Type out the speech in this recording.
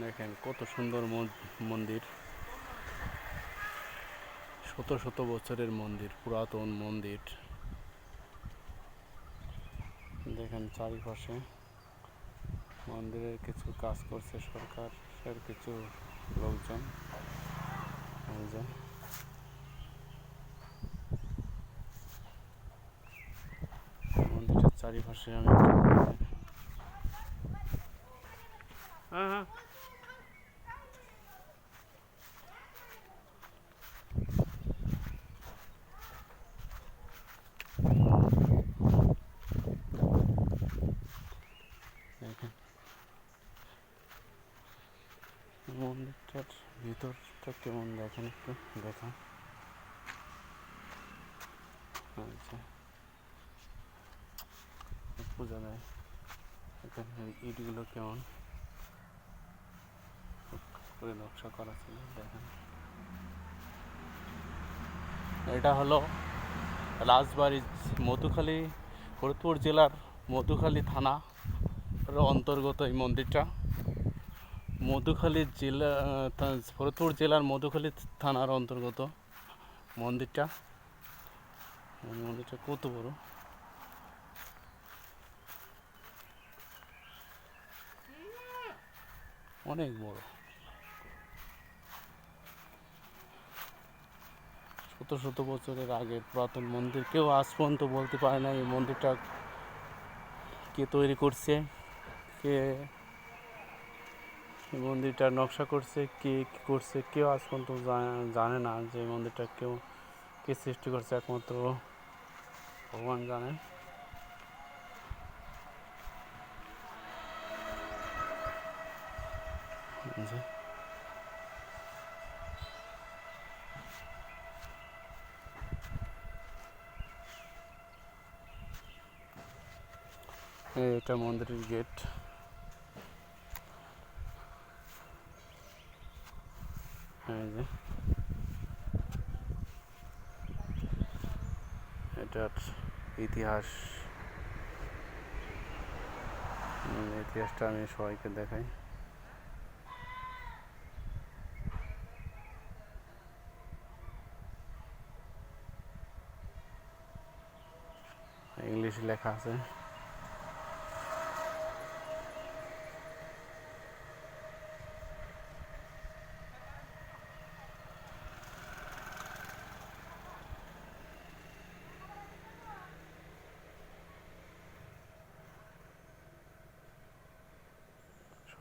দেখেন, কত সুন্দর মন- মন্দির। শত শত বছরের মন্দির, পুরাতন মন্দির। দেখেন চারিপাশে মন্দিরের কিছু কাজ করছে সরকার, এর কিছু লোকজন। যে। মন্দিরের চারিপাশে আমি হ্যাঁ হ্যাঁ দেখেন মন্দিরটার ভিতরটা কেমন দেখেন একটু দেখা। আচ্ছা। দেয় এখানে ইটগুলো কেমন। করে নকশা করা ছিল, দেখেন। এটা হলো রাজবাড়ি মধুখালী ফরিদপুর জেলার মধুখালী থানা এর অন্তর্গত এই মন্দিরটা। মধুখালী জেলা ফরিদপুর জেলার মধুখালী থানার অন্তর্গত মন্দিরটা। মন্দিরটা কত বড়? অনেক বড়। শত শত বছরের আগে পুরাতন মন্দির। কেউ আজ পর্যন্ত বলতে পারে না এই মন্দিরটা কে তৈরি করছে, কে মন্দিরটা নকশা করছে, কে কি করছে, কেউ আজ পর্যন্ত জানে না যে মন্দিরটা কেউ, কে সৃষ্টি করছে একমাত্র ভগবান জানে। এটা মন্দিরের গেট এই যে এটার ইতিহাস। ইতিহাসটা আমি সবাইকে দেখাই। ইংলিশ লেখা আছে।